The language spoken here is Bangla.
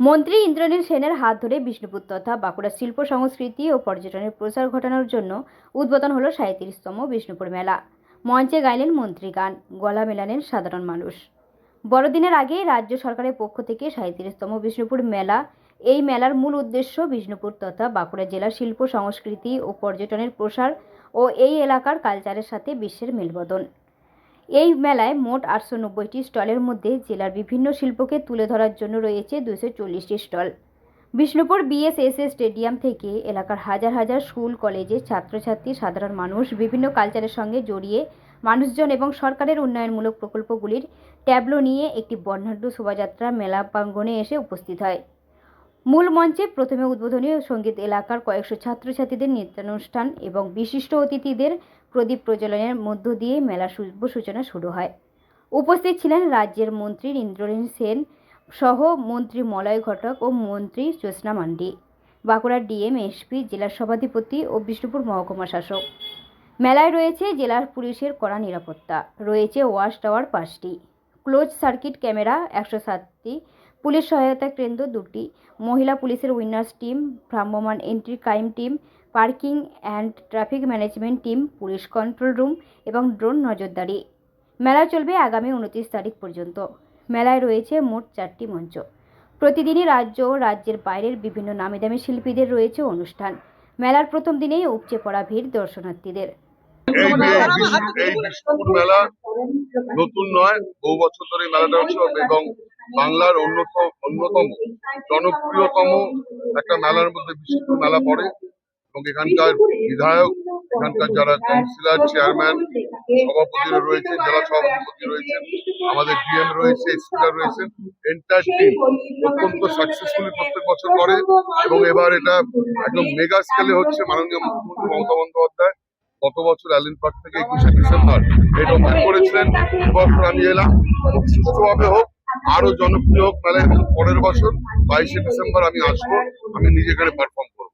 মন্ত্রী ইন্দ্রনীল সেনের হাত ধরে বিষ্ণুপুর তথা বাঁকুড়া শিল্প সংস্কৃতি ও পর্যটনের প্রসার ঘটানোর জন্য উদ্বোধন হলো সাঁত্রিশতম বিষ্ণুপুর মেলা। মঞ্চে গাইলেন মন্ত্রী গান, গলা মেলালেন সাধারণ মানুষ। বড়দিনের আগে রাজ্য সরকারের পক্ষ থেকে সাঁত্রিশতম বিষ্ণুপুর মেলা, এই মেলার মূল উদ্দেশ্য বিষ্ণুপুর তথা বাঁকুড়া জেলার শিল্প সংস্কৃতি ও পর্যটনের প্রসার ও এই এলাকার কালচারের সাথে বিশ্বের মেলবদন। এই মেলায় মোট আটশো নব্বইটি স্টলের মধ্যে জেলার বিভিন্ন শিল্পকে তুলে ধরার জন্য রয়েছে দুশো চল্লিশটি স্টল। বিষ্ণুপুর বিএসএসএস স্টেডিয়াম থেকে এলাকার হাজার হাজার স্কুল কলেজের ছাত্রছাত্রী, সাধারণ মানুষ, বিভিন্ন কালচারের সঙ্গে জড়িয়ে মানুষজন এবং সরকারের উন্নয়নমূলক প্রকল্পগুলির ট্যাবলো নিয়ে একটি বর্ণাঢ্য শোভাযাত্রা মেলা প্রাঙ্গণে এসে উপস্থিত হয়। মূল মঞ্চে প্রথমে উদ্বোধনী সংগীত এলাকার কয়েকশো ছাত্রছাত্রীদের নৃত্যানুষ্ঠান এবং বিশিষ্ট অতিথিদের প্রদীপ প্রজ্বলনের মধ্য দিয়ে মেলার শুভ সূচনা শুরু হয়। উপস্থিত ছিলেন রাজ্যের মন্ত্রী ইন্দ্রনীল সেন সহ মন্ত্রী মলয় ঘটক ও মন্ত্রী জ্যোৎস্না মান্ডি, বাঁকুড়ার ডিএম, এসপি, জেলার সভাধিপতি ও বিষ্ণুপুর মহকুমা শাসক। মেলায় রয়েছে জেলার পুলিশের কড়া নিরাপত্তা, রয়েছে ওয়াশ টাওয়ার পাঁচটি, ক্লোজ সার্কিট ক্যামেরা একশো সাতটি পুলিশ সহায়তা কেন্দ্র দুটি, মহিলা পুলিশের উইনার্স টিম, ভ্রাম্যমাণ anti crime team, parking and traffic management team, police control room এবং ড্রোন নজরদারি। মেলা চলবে আগামী উনত্রিশ তারিখ পর্যন্ত। মেলায় রয়েছে মোট চারটি মঞ্চ। প্রতিদিনই রাজ্য ও রাজ্যের বাইরের বিভিন্ন নামিদামি শিল্পীদের রয়েছে অনুষ্ঠান। মেলার প্রথম দিনেই উপচে পড়া ভিড় দর্শনার্থীদের। নতুন নয়, বহু বছর ধরে মেলাটা হচ্ছে এবং বাংলার অন্যতম অন্যতম জনপ্রিয়তম একটা মেলার মধ্যে বিষ্ণুপুর মেলা পড়ে এবং এখানকার বিধায়ক, এখানকার যারা কাউন্সিলর চেয়ারম্যান, সভাপতিরা রয়েছে জেলা সভাপতি রয়েছেন, আমাদের ডিএম রয়েছে স্পিকার রয়েছেন এন্টার টিম অত্যন্ত সাকসেসফুলি প্রত্যেক বছর করে এবং এবার এটা একদম মেগা স্কেলে হচ্ছে মাননীয় মুখ্যমন্ত্রী মমতা বন্দ্যোপাধ্যায়। গত বছর অ্যালেন পার্ক থেকে একুশে ডিসেম্বর এটা করেছিলেন এবছর আমি এলাম। সুষ্ঠুভাবে হোক আরও জনপ্রিয় হোক, তাহলে পরের বছর বাইশে ডিসেম্বর আমি আসব, আমি নিজে এখানে পারফর্ম করব।